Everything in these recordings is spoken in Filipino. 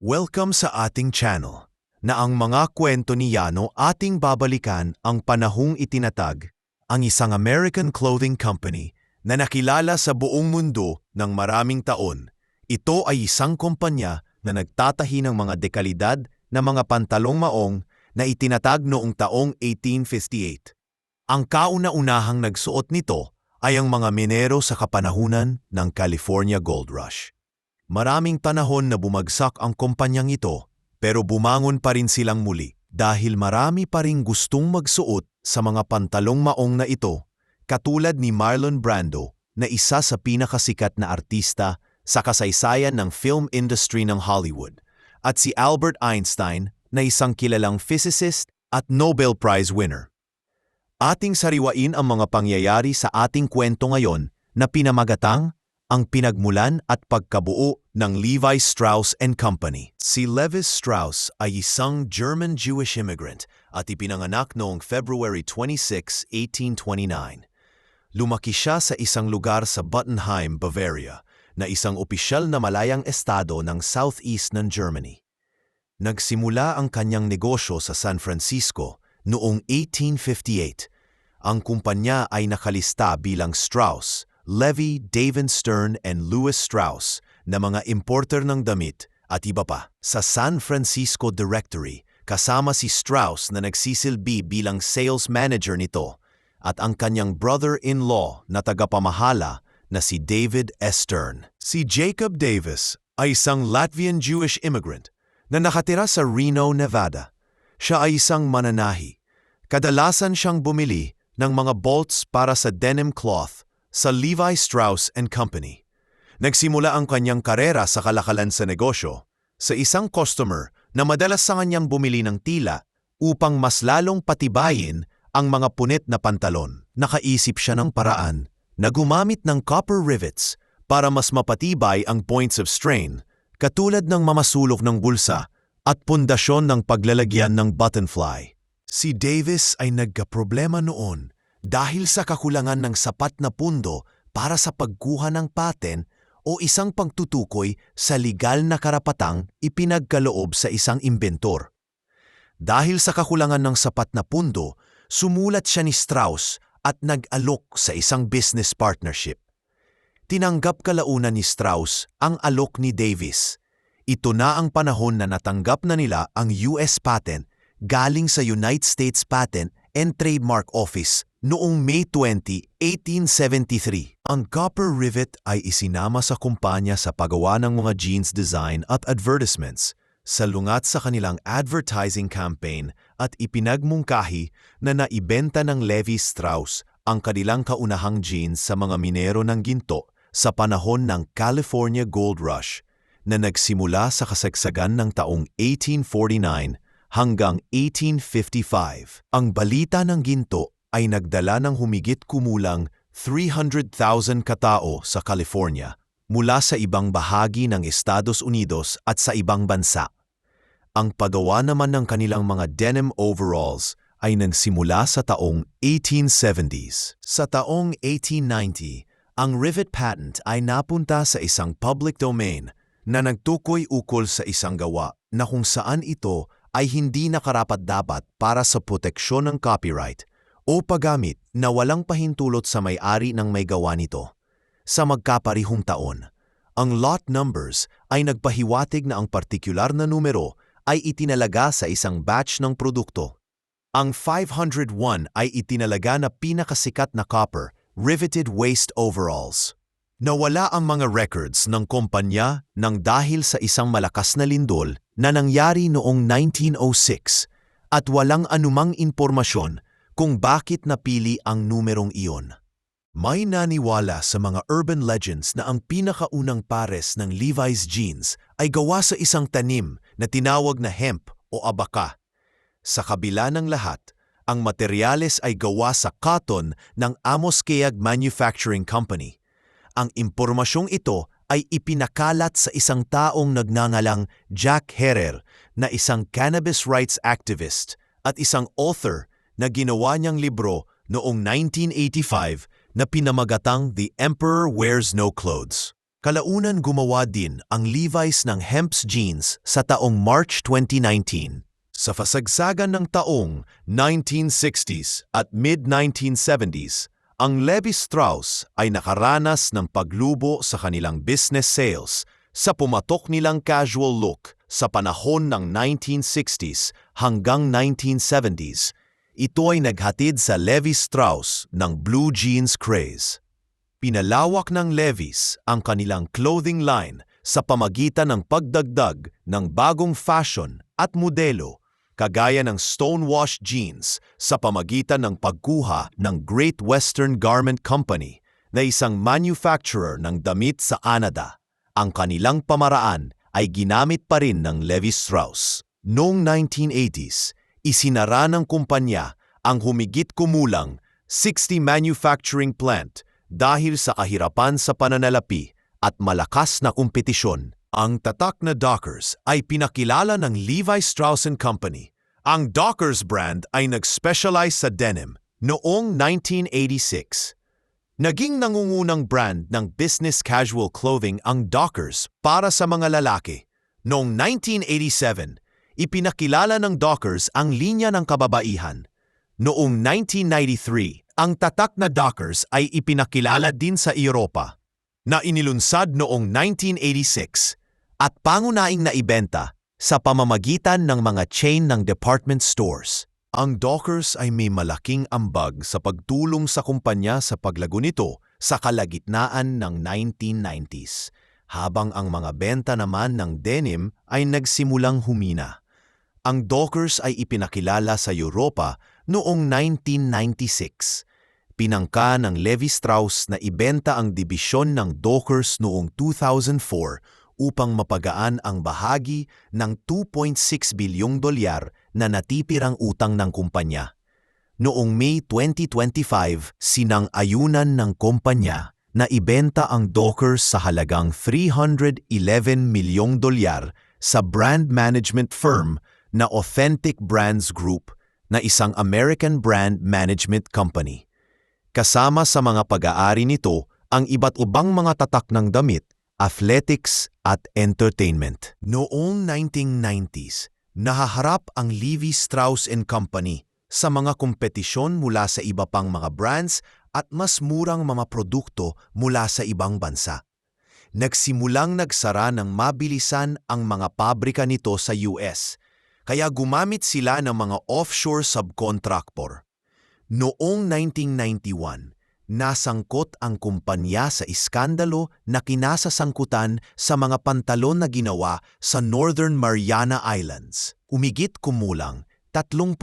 Welcome sa ating channel, na ang mga kwento ni Yano ating babalikan ang panahong itinatag ang isang American clothing company na nakilala sa buong mundo ng maraming taon. Ito ay isang kumpanya na nagtatahi ng mga dekalidad na mga pantalong maong na itinatag noong taong 1858. Ang kauna-unahang nagsuot nito ay ang mga minero sa kapanahunan ng California Gold Rush. Maraming panahon na bumagsak ang kumpanyang ito pero bumangon pa rin silang muli dahil marami pa rin gustong magsuot sa mga pantalong maong na ito katulad ni Marlon Brando na isa sa pinakasikat na artista sa kasaysayan ng film industry ng Hollywood at si Albert Einstein na isang kilalang physicist at Nobel Prize winner. Ating sariwain ang mga pangyayari sa ating kwento ngayon na pinamagatang ang pinagmulan at pagkabuo ng Levi Strauss and Company. Si Levis Strauss ay isang German-Jewish immigrant at ipinanganak noong February 26, 1829. Lumaki siya sa isang lugar sa Buttenheim, Bavaria, na isang opisyal na malayang estado ng southeast ng Germany. Nagsimula ang kanyang negosyo sa San Francisco noong 1858. Ang kumpanya ay nakalista bilang Strauss, Levy, David Stern, and Louis Strauss na mga importer ng damit at iba pa. Sa San Francisco Directory, kasama si Strauss na nagsisilbi bilang sales manager nito at ang kanyang brother-in-law na tagapamahala na si David. Stern. Si Jacob Davis ay isang Latvian Jewish immigrant na nakatira sa Reno, Nevada. Siya ay isang mananahi. Kadalasan siyang bumili ng mga bolts para sa denim cloth sa Levi Strauss and Company. Nagsimula ang kanyang karera sa kalakalan sa negosyo sa isang customer na madalas sa kanyang bumili ng tila upang mas lalong patibayin ang mga punit na pantalon. Nakaisip siya ng paraan na gumamit ng copper rivets para mas mapatibay ang points of strain katulad ng mamasulok ng bulsa at pundasyon ng paglalagyan ng buttonfly. Si Davis ay nagkaproblema noon dahil sa kakulangan ng sapat na pundo para sa pagkuha ng paten o isang pagtutukoy sa legal na karapatang ipinagkaloob sa isang inventor. Dahil sa kakulangan ng sapat na pundo, sumulat siya ni Strauss at nag-alok sa isang business partnership. Tinanggap kalaunan ni Strauss ang alok ni Davis. Ito na ang panahon na natanggap na nila ang US patent galing sa United States Patent and Trademark Office Noong May 20, 1873, ang copper rivet ay isinama sa kumpanya sa paggawa ng mga jeans design at advertisements, salungat sa kanilang advertising campaign at ipinagmungkahi na naibenta ng Levi Strauss ang kanilang kaunahang jeans sa mga minero ng ginto sa panahon ng California Gold Rush na nagsimula sa kasagsagan ng taong 1849 hanggang 1855. Ang balita ng ginto ay nagdala ng humigit kumulang 300,000 katao sa California mula sa ibang bahagi ng Estados Unidos at sa ibang bansa. Ang paggawa naman ng kanilang mga denim overalls ay nagsimula sa taong 1870s. Sa taong 1890, ang rivet patent ay napunta sa isang public domain na nagtukoy ukol sa isang gawa na kung saan ito ay hindi nakarapat-dapat para sa proteksyon ng copyright o paggamit na walang pahintulot sa may-ari ng may gawa nito. Sa magkaparihong taon, ang lot numbers ay nagpahiwatig na ang partikular na numero ay itinalaga sa isang batch ng produkto. Ang 501 ay itinalaga na pinakasikat na copper, riveted waist overalls. Nawala ang mga records ng kumpanya nang dahil sa isang malakas na lindol na nangyari noong 1906 at walang anumang impormasyon kung bakit napili ang numerong iyon. May naniwala sa mga urban legends na ang pinakaunang pares ng Levi's jeans ay gawa sa isang tanim na tinawag na hemp o abaka. Sa kabila ng lahat, ang materyales ay gawa sa cotton ng Amos Keag Manufacturing Company. Ang impormasyong ito ay ipinakalat sa isang taong nagngangalang Jack Herer na isang cannabis rights activist at isang author na ginawa niyang libro noong 1985 na pinamagatang The Emperor Wears No Clothes. Kalaunan gumawa din ang Levi's ng Hemp's jeans sa taong March 2019. Sa fasagsagan ng taong 1960s at mid-1970s, ang Levi Strauss ay nakaranas ng paglubo sa kanilang business sales sa pumatok nilang casual look sa panahon ng 1960s hanggang 1970s. Ito ay naghatid sa Levi Strauss ng blue jeans craze. Pinalawak ng Levi's ang kanilang clothing line sa pamagitan ng pagdagdag ng bagong fashion at modelo kagaya ng stonewashed jeans sa pamagitan ng pagkuha ng Great Western Garment Company na isang manufacturer ng damit sa Canada. Ang kanilang pamaraan ay ginamit pa rin ng Levi Strauss. Noong 1980s, isinara ng kumpanya ang humigit kumulang 60 manufacturing plant dahil sa kahirapan sa pananalapi at malakas na kompetisyon. Ang tatak na Dockers ay pinakilala ng Levi Strauss & Company. Ang Dockers brand ay nag-specialize sa denim noong 1986. Naging nangungunang brand ng business casual clothing ang Dockers para sa mga lalaki. Noong 1987, ipinakilala ng Dockers ang linya ng kababaihan. Noong 1993, ang tatak na Dockers ay ipinakilala din sa Europa na inilunsad noong 1986 at pangunaing naibenta sa pamamagitan ng mga chain ng department stores. Ang Dockers ay may malaking ambag sa pagtulong sa kumpanya sa paglago nito sa kalagitnaan ng 1990s, habang ang mga benta naman ng denim ay nagsimulang humina. Ang Dockers ay ipinakilala sa Europa noong 1996 Pinangka ng Levi Strauss na ibenta ang dibisyon ng Dockers noong 2004 upang mapagaan ang bahagi ng 2.6 bilyong dolyar na natipirang utang ng kumpanya. Noong May 2025, sinang-ayunan ng kumpanya na ibenta ang Dockers sa halagang 311 milyong dolyar sa brand management firm na Authentic Brands Group na isang American brand management company. Kasama sa mga pag-aari nito ang iba't ibang mga tatak ng damit, athletics at entertainment. Noong 1990s, nahaharap ang Levi Strauss & Company sa mga kompetisyon mula sa iba pang mga brands at mas murang mga produkto mula sa ibang bansa. Nagsimulang nagsara ng mabilisan ang mga pabrika nito sa US, kaya gumamit sila ng mga offshore subcontractor. Noong 1991, nasangkot ang kumpanya sa iskandalo na kinasasangkutan sa mga pantalon na ginawa sa Northern Mariana Islands. Umigit kumulang 3%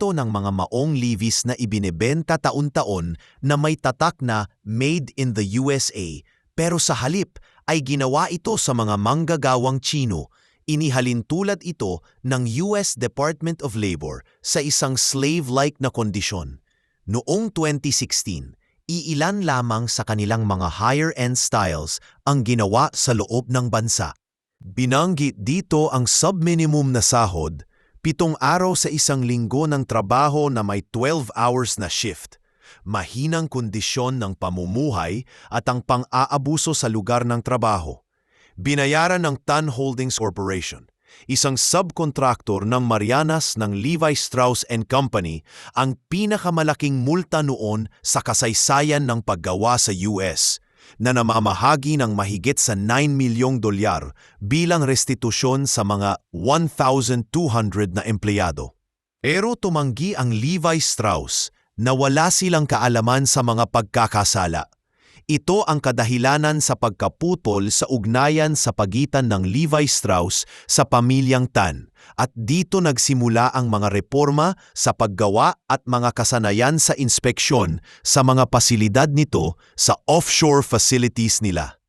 ng mga maong Levi's na ibinebenta taon-taon na may tatak na Made in the USA pero sa halip ay ginawa ito sa mga manggagawang Chino inihalin tulad ito ng US Department of Labor sa isang slave-like na kondisyon. Noong 2016, iilan lamang sa kanilang mga higher-end styles ang ginawa sa loob ng bansa. Binanggit dito ang sub-minimum na sahod, pitong araw sa isang linggo ng trabaho na may 12 hours na shift, mahinang kondisyon ng pamumuhay at ang pang-aabuso sa lugar ng trabaho. Binayaran ng Tan Holdings Corporation isang subcontractor ng Marianas ng Levi Strauss and Company, ang pinakamalaking multa noon sa kasaysayan ng paggawa sa US na namamahagi ng mahigit sa 9 milyong dolyar bilang restitusyon sa mga 1,200 na empleyado. Pero tumanggi ang Levi Strauss na wala silang kaalaman sa mga pagkakasala ito ang kadahilanan sa pagkaputol sa ugnayan sa pagitan ng Levi Strauss sa pamilyang Tan at dito nagsimula ang mga reforma sa paggawa at mga kasanayan sa inspeksyon sa mga pasilidad nito sa offshore facilities nila.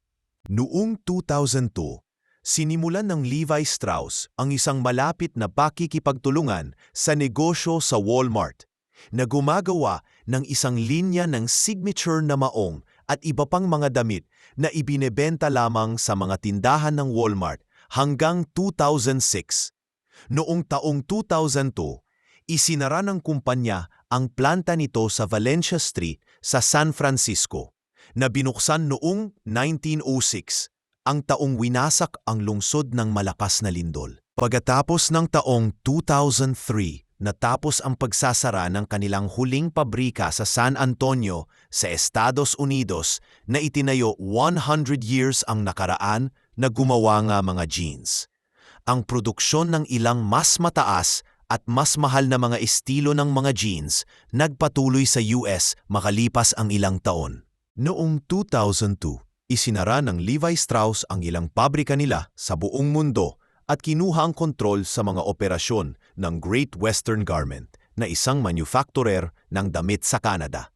Noong 2002, sinimulan ng Levi Strauss ang isang malapit na pakikipagtulungan sa negosyo sa Walmart na gumagawa ng isang linya ng signature na maong at iba pang mga damit na ibinebenta lamang sa mga tindahan ng Walmart hanggang 2006. Noong taong 2002, isinara ng kumpanya ang planta nito sa Valencia Street sa San Francisco. na binuksan noong 1906, ang taong winasak ang lungsod ng malakas na lindol. Pagkatapos ng taong 2003, natapos ang pagsasara ng kanilang huling pabrika sa San Antonio sa Estados Unidos na itinayo 100 years ang nakaraan na gumawa nga mga jeans. Ang produksyon ng ilang mas mataas at mas mahal na mga estilo ng mga jeans nagpatuloy sa US makalipas ang ilang taon. Noong 2002, isinara ng Levi Strauss ang ilang pabrika nila sa buong mundo at kinuha ang kontrol sa mga operasyon ng Great Western Garment na isang manufacturer ng damit sa Canada.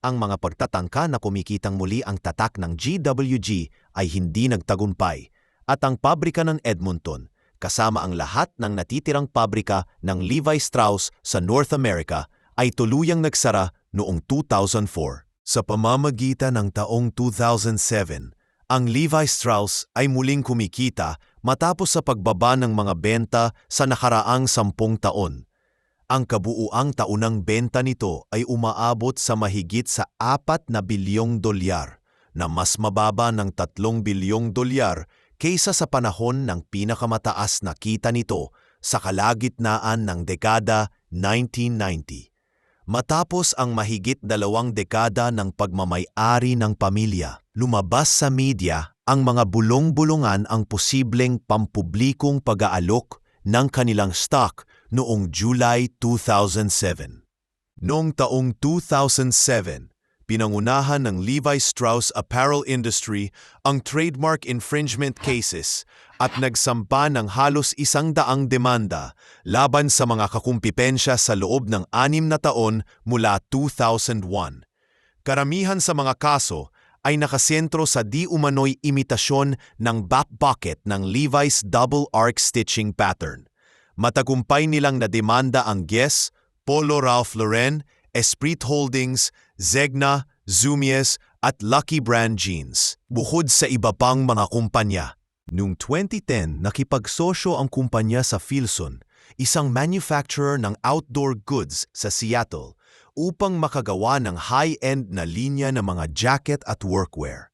Ang mga pagtatangka na kumikitang muli ang tatak ng GWG ay hindi nagtagumpay at ang pabrika ng Edmonton kasama ang lahat ng natitirang pabrika ng Levi Strauss sa North America ay tuluyang nagsara noong 2004. Sa pamamagitan ng taong 2007, ang Levi Strauss ay muling kumikita matapos sa pagbaba ng mga benta sa nakaraang sampung taon. Ang kabuuang taunang benta nito ay umaabot sa mahigit sa 4 na bilyong dolyar, na mas mababa ng 3 bilyong dolyar kaysa sa panahon ng pinakamataas na kita nito sa kalagitnaan ng dekada 1990. Matapos ang mahigit dalawang dekada ng pagmamay-ari ng pamilya, lumabas sa media ang mga bulong-bulungan ang posibleng pampublikong pag-aalok ng kanilang stock noong July 2007. Noong taong 2007, pinangunahan ng Levi Strauss Apparel Industry ang trademark infringement cases at nagsampa ng halos isang daang demanda laban sa mga kakumpipensya sa loob ng anim na taon mula 2001. Karamihan sa mga kaso ay nakasentro sa di umano'y imitasyon ng back pocket ng Levi's double arc stitching pattern. Matagumpay nilang nademanda ang Guess, Polo Ralph Lauren, Esprit Holdings, Zegna, Zumies at Lucky Brand Jeans, bukod sa iba pang mga kumpanya. Noong 2010, nakipagsosyo ang kumpanya sa Filson, isang manufacturer ng outdoor goods sa Seattle, upang makagawa ng high-end na linya ng mga jacket at workwear.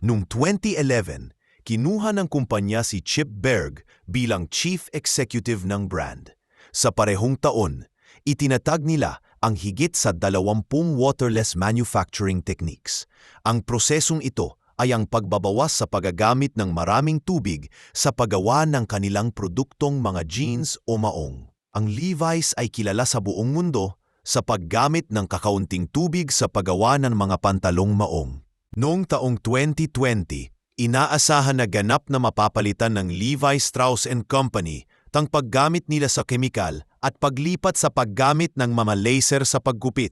Noong 2011, kinuha ng kumpanya si Chip Berg bilang chief executive ng brand. Sa parehong taon, itinatag nila ang higit sa 20 waterless manufacturing techniques. Ang prosesong ito ay ang pagbabawas sa paggagamit ng maraming tubig sa paggawa ng kanilang produktong mga jeans o maong. Ang Levi's ay kilala sa buong mundo sa paggamit ng kakaunting tubig sa paggawa ng mga pantalong maong. Noong taong 2020, inaasahan na ganap na mapapalitan ng Levi Strauss Company tang paggamit nila sa kemikal at paglipat sa paggamit ng mga laser sa paggupit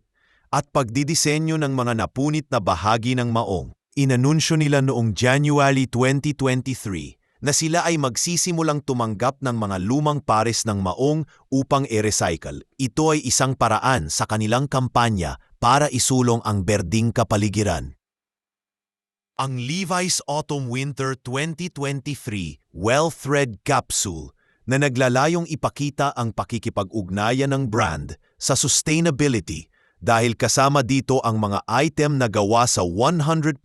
at pagdidisenyo ng mga napunit na bahagi ng maong. Inanunsyo nila noong January 2023 na sila ay magsisimulang tumanggap ng mga lumang pares ng maong upang i-recycle. Ito ay isang paraan sa kanilang kampanya para isulong ang berding kapaligiran. Ang Levi's Autumn Winter 2023 Well Thread Capsule na naglalayong ipakita ang pakikipag-ugnayan ng brand sa sustainability dahil kasama dito ang mga item na gawa sa 100%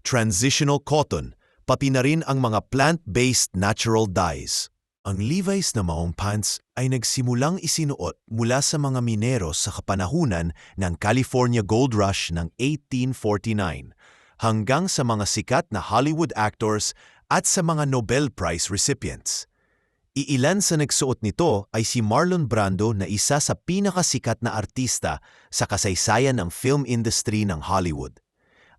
transitional cotton, pati na rin ang mga plant-based natural dyes. Ang Levi's na maong pants ay nagsimulang isinuot mula sa mga mineros sa kapanahunan ng California Gold Rush ng 1849 hanggang sa mga sikat na Hollywood actors at sa mga Nobel Prize recipients. Iilan sa nagsuot nito ay si Marlon Brando na isa sa pinakasikat na artista sa kasaysayan ng film industry ng Hollywood.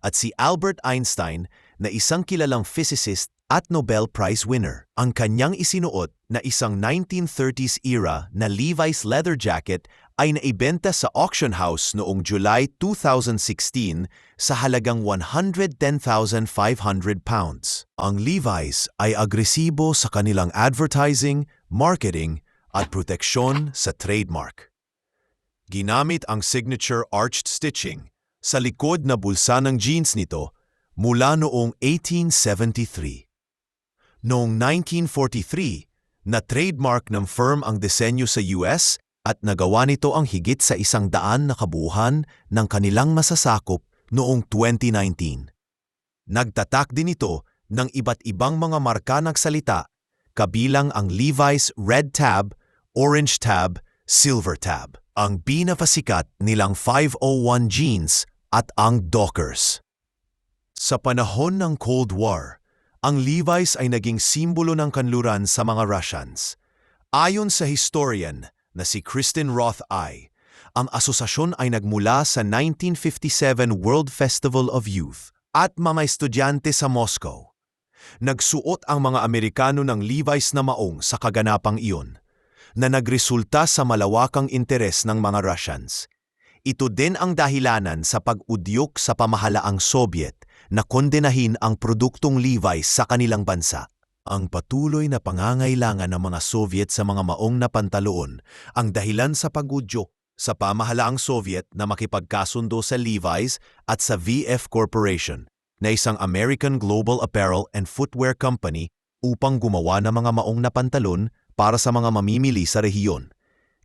At si Albert Einstein na isang kilalang physicist at Nobel Prize winner. Ang kanyang isinuot na isang 1930s era na Levi's leather jacket ay naibenta sa auction house noong July 2016 sa halagang 110,500 pounds. Ang Levi's ay agresibo sa kanilang advertising, marketing at proteksyon sa trademark. Ginamit ang signature arched stitching sa likod na bulsa ng jeans nito mula noong 1873. Noong 1943, na trademark ng firm ang disenyo sa US at nagawa nito ang higit sa isang daan na kabuuhan ng kanilang masasakop noong 2019. Nagtatak din ito ng iba't ibang mga marka ng salita kabilang ang Levi's Red Tab, Orange Tab, Silver Tab, ang pinapasikat nilang 501 jeans at ang Dockers. Sa panahon ng Cold War, ang Levi's ay naging simbolo ng kanluran sa mga Russians. Ayon sa historian na si Kristen Roth I, ang asosasyon ay nagmula sa 1957 World Festival of Youth at mga estudyante sa Moscow. Nagsuot ang mga Amerikano ng Levi's na maong sa kaganapang iyon, na nagresulta sa malawakang interes ng mga Russians. Ito din ang dahilanan sa pag-udyok sa pamahalaang Soviet na kondenahin ang produktong Levi's sa kanilang bansa. Ang patuloy na pangangailangan ng mga Soviet sa mga maong na pantaloon ang dahilan sa pag-udyok sa pamahalaang Soviet na makipagkasundo sa Levi's at sa VF Corporation na isang American Global Apparel and Footwear Company upang gumawa ng mga maong na pantalon para sa mga mamimili sa rehiyon.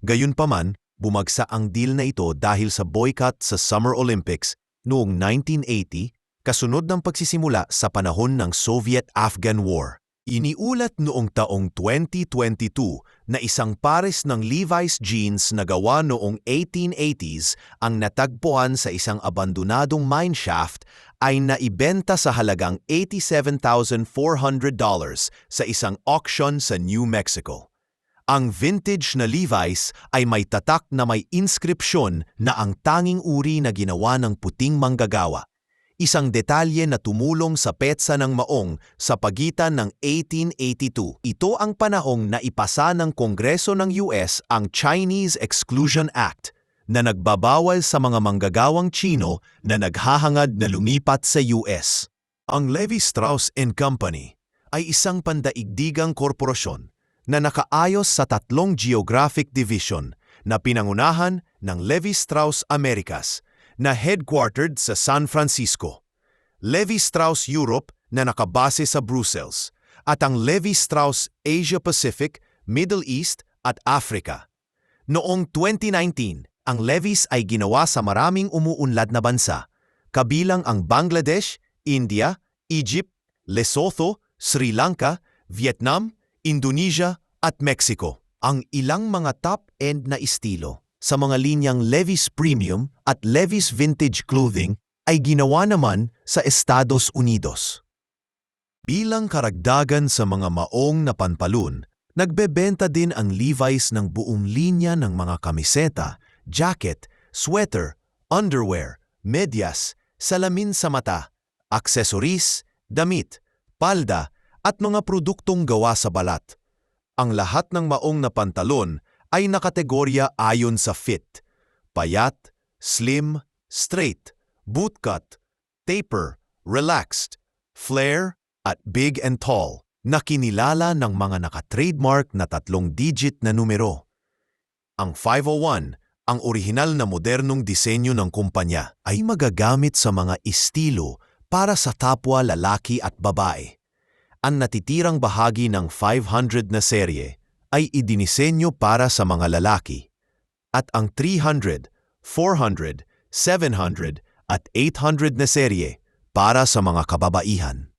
Gayunpaman, bumagsa ang deal na ito dahil sa boycott sa Summer Olympics noong 1980 kasunod ng pagsisimula sa panahon ng Soviet-Afghan War. Iniulat noong taong 2022 na isang pares ng Levi's jeans na gawa noong 1880s ang natagpuan sa isang abandonadong mineshaft ay naibenta sa halagang $87,400 sa isang auction sa New Mexico. Ang vintage na Levi's ay may tatak na may inskripsyon na ang tanging uri na ginawa ng puting manggagawa isang detalye na tumulong sa petsa ng maong sa pagitan ng 1882. Ito ang panahong naipasa ng Kongreso ng US ang Chinese Exclusion Act na nagbabawal sa mga manggagawang Chino na naghahangad na lumipat sa US. Ang Levi Strauss Company ay isang pandaigdigang korporasyon na nakaayos sa tatlong geographic division na pinangunahan ng Levi Strauss Americas na headquartered sa San Francisco, Levi Strauss Europe na nakabase sa Brussels, at ang Levi Strauss Asia Pacific, Middle East at Africa. Noong 2019, ang Levi's ay ginawa sa maraming umuunlad na bansa, kabilang ang Bangladesh, India, Egypt, Lesotho, Sri Lanka, Vietnam, Indonesia at Mexico. Ang ilang mga top-end na estilo sa mga linyang Levi's Premium at Levi's Vintage Clothing ay ginawa naman sa Estados Unidos. Bilang karagdagan sa mga maong na panpalun, nagbebenta din ang Levi's ng buong linya ng mga kamiseta, jacket, sweater, underwear, medyas, salamin sa mata, aksesoris, damit, palda, at mga produktong gawa sa balat. Ang lahat ng maong na pantalon ay nakategorya ayon sa fit, payat, slim, straight, bootcut, taper, relaxed, flare, at big and tall na kinilala ng mga naka-trademark na tatlong digit na numero. Ang 501, ang orihinal na modernong disenyo ng kumpanya, ay magagamit sa mga estilo para sa tapwa lalaki at babae. Ang natitirang bahagi ng 500 na serye ay idinisenyo para sa mga lalaki at ang 300, 400, 700 at 800 na serye para sa mga kababaihan.